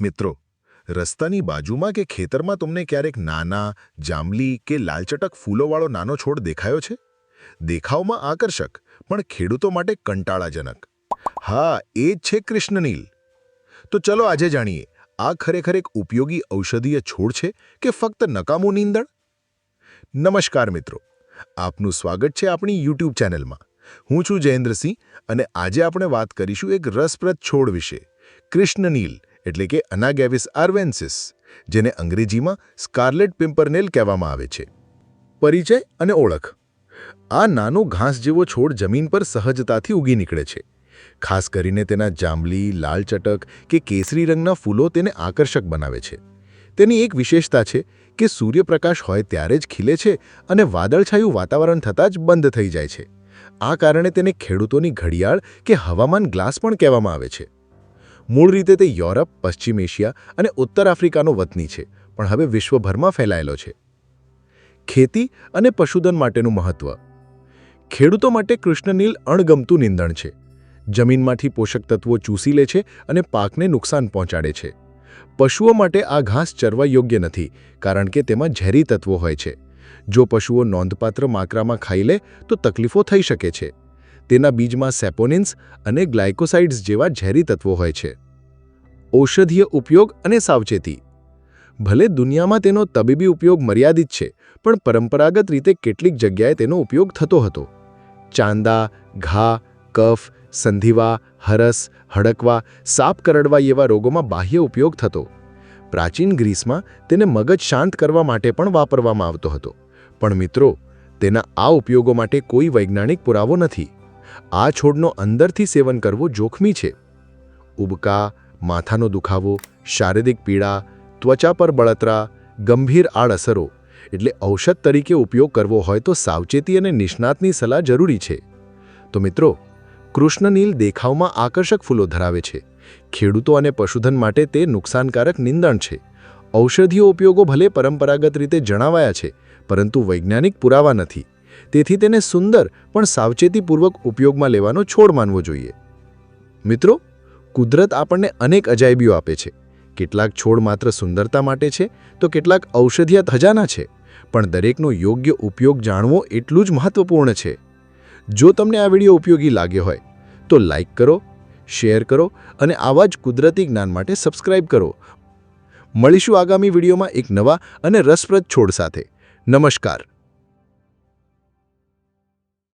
મિત્રો, રસ્તાની બાજુમાં કે ખેતરમાં તમને ક્યારેક નાના, જાંબલી કે લાલચટક ફૂલોવાળો નાનો છોડ દેખાયો છે? દેખાવમાં આકર્ષક, પણ ખેડૂતો માટે કંટાળાજનક. હા, એ જ છે કૃષ્ણનીલ. તો ચલો આજે જાણીએ, આ ખરેખર એક ઉપયોગી ઔષધીય છોડ છે કે ફક્ત નકામું નીંદણ? નમસ્કાર મિત્રો, આપનું સ્વાગત છે આપણી યુટ્યુબ ચેનલમાં. હું છું જયેન્દ્રસિંહ અને આજે આપણે વાત કરીશું એક રસપ્રદ છોડ વિશે, કૃષ્ણનીલ. એટલે કે અનાગેવિસ આર્વેન્સિસ, જેને અંગ્રેજીમાં સ્કાર્લેટ પિમ્પરનેલ કહેવામાં આવે છે. પરિચય અને ઓળખ. આ નાનો ઘાસ જેવો છોડ જમીન પર સહજતાથી ઉગી નીકળે છે. ખાસ કરીને તેના જાંબલી, લાલ ચટક કે કેસરી રંગના ફૂલો તેને આકર્ષક બનાવે છે. તેની એક વિશેષતા છે કે સૂર્યપ્રકાશ હોય ત્યારે જ ખીલે છે અને વાદળછાયું વાતાવરણ થતાં જ બંધ થઈ જાય છે. આ કારણે તેને ખેડૂતોની ઘડિયાળ કે હવામાન ગ્લાસ પણ કહેવામાં આવે છે. મૂળ રીતે તે યુરોપ, પશ્ચિમ એશિયા અને ઉત્તર આફ્રિકાનો વતની છે, પણ હવે વિશ્વભરમાં ફેલાયેલો છે. ખેતી અને પશુધન માટેનું મહત્વ. ખેડૂતો માટે કૃષ્ણનીલ અણગમતું નિંદણ છે. જમીનમાંથી પોષક તત્વો ચૂસી લે છે અને પાકને નુકસાન પહોંચાડે છે. પશુઓ માટે આ ઘાસ ચરવા યોગ્ય નથી, કારણ કે તેમાં ઝેરી તત્વો હોય છે. જો પશુઓ નોંધપાત્ર માત્રામાં ખાઈ લે, તો તકલીફો થઈ શકે છે. તેના બીજમાં સેપોનિન્સ અને ગ્લાયકોસાઇડ્સ જેવા ઝેરી તત્વો હોય છે. ઔષધીય ઉપયોગ અને સાવચેતી. ભલે દુનિયામાં તેનો તબીબી ઉપયોગ મર્યાદિત છે, પણ પરંપરાગત રીતે કેટલીક જગ્યાએ તેનો ઉપયોગ થતો હતો. ચાંદા, ઘા, કફ, સંધિવા, હરસ, હડકવા, સાપ કરડવા એવા રોગોમાં બાહ્ય ઉપયોગ થતો. પ્રાચીન ગ્રીસમાં તેને મગજ શાંત કરવા માટે પણ વાપરવામાં આવતો હતો. પણ મિત્રો, તેના આ ઉપયોગો માટે કોઈ વૈજ્ઞાનિક પુરાવો નથી. આ છોડનો અંદરથી સેવન કરવું જોખમી છે. ઉબકા માથાનો દુખાવો, શારીરિક પીડા, ત્વચા પર બળતરા, ગંભીર આડઅસરો, એટલે ઔષધ તરીકે ઉપયોગ કરવો હોય તો સાવચેતી અને નિષ્ણાતની સલાહ જરૂરી છે. તો મિત્રો, કૃષ્ણનીલ દેખાવમાં આકર્ષક ફૂલો ધરાવે છે. ખેડૂતો અને પશુધન માટે તે નુકસાનકારક નિંદણ છે. ઔષધીય ઉપયોગો ભલે પરંપરાગત રીતે જણાવાયા છે, પરંતુ વૈજ્ઞાનિક પુરાવા નથી. તેથી તેને સુંદર પણ સાવચેતીપૂર્વક ઉપયોગમાં લેવાનો છોડ માનવો જોઈએ. મિત્રો કુદરત આપણને અનેક અજાયબીઓ આપે છે. કેટલાક છોડ માત્ર સુંદરતા માટે છે, તો કેટલાક ઔષધીય ખજાના છે, પણ દરેકનો યોગ્ય ઉપયોગ જાણવો એટલું જ મહત્વપૂર્ણ છે. જો તમને આ વીડિયો ઉપયોગી લાગ્યો હોય, તો લાઈક કરો, શેર કરો અને આવા જ કુદરતી જ્ઞાન માટે સબસ્ક્રાઇબ કરો. મળીશું આગામી વિડીયોમાં એક નવા અને રસપ્રદ છોડ સાથે. નમસ્કાર.